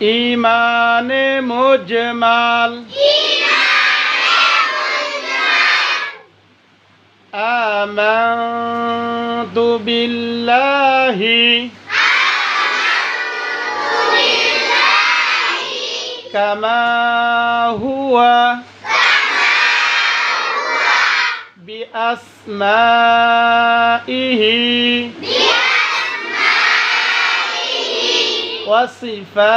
ইমানে মুজমাল آمنت بالله كما هو بأسمائه وصفاته.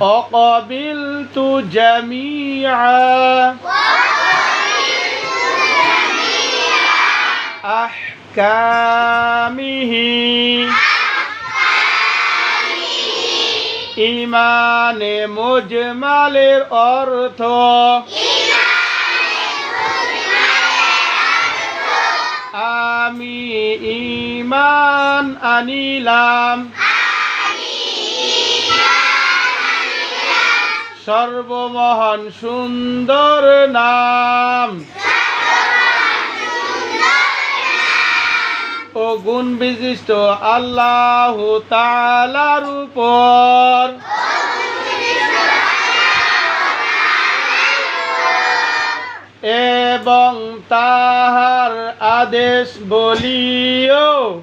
وصفاته وقبلت وقبلت جميعا. أحكامه. إيمان مجمل الأرض. إيمان আমি ইমান আনিলাম। সর্বমহান সুন্দর নাম। ও গুণ বিশিষ্ট আল্লাহ তালার উপর। এবং তাহার আদেশ বলিও।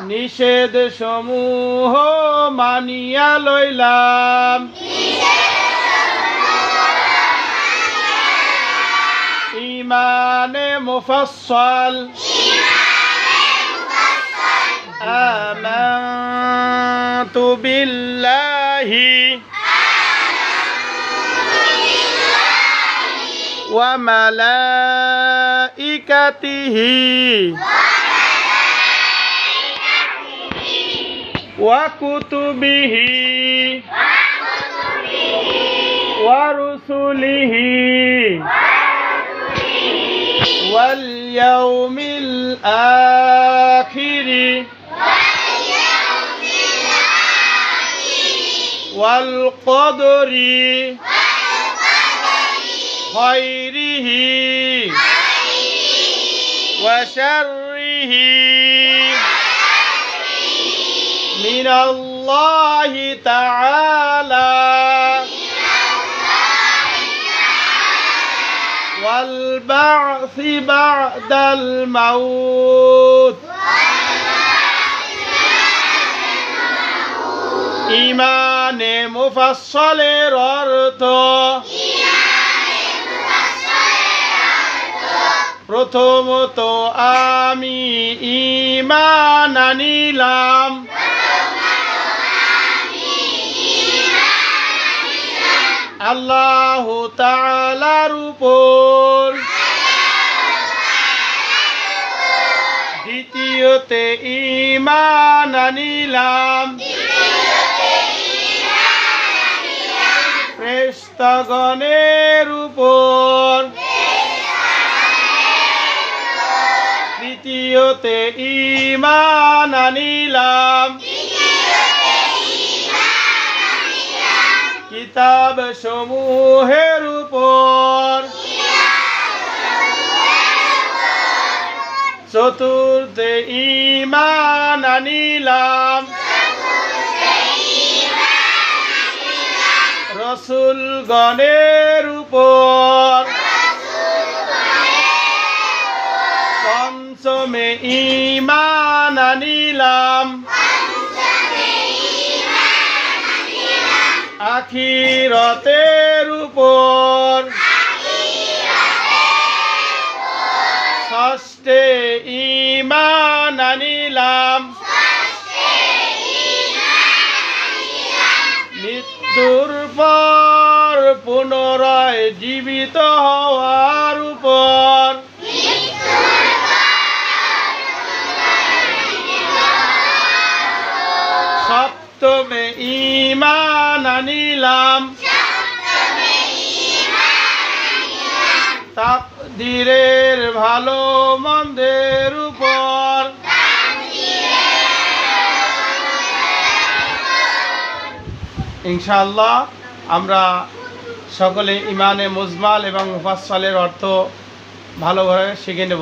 নিষেধ সমূহ মানিয়া লইলাম। ইমানে মুফাসসাল। আমানতু বিল্লাহি। وملائكته. وكتبه. ورسله. واليوم الآخر. والقدر. خيره وشره من الله تعالى والبعث بعد الموت ইমানে মুফাসলের অর্থ প্রথমত আমি ইমান আনিলাম। আল্লাহ তালার উপর। দ্বিতীয়তে ইমান আনিলাম। শ্রেষ্ঠগণের উপর। তৃতীয়তে ইমান আনিলাম। কিতাব সমূহের উপর। চতুর্থে ইমান আনিলাম। রসুল গণের উপর। পঞ্চমে ইমান আনিলাম। আখিরতের উপর। ষষ্ঠে ইমান আনিলাম। মৃত্যুর পর পুনরায় জীবিত হওয়ার উপর। সপ্তমে ইমান আনিলাম। তাকদিরের ভালো মন্দের উপর। ইনশাল্লাহ আমরা সকলে ইমানে মুজমাল এবং মুফাসসালের অর্থ ভালোভাবে শিখে নেব।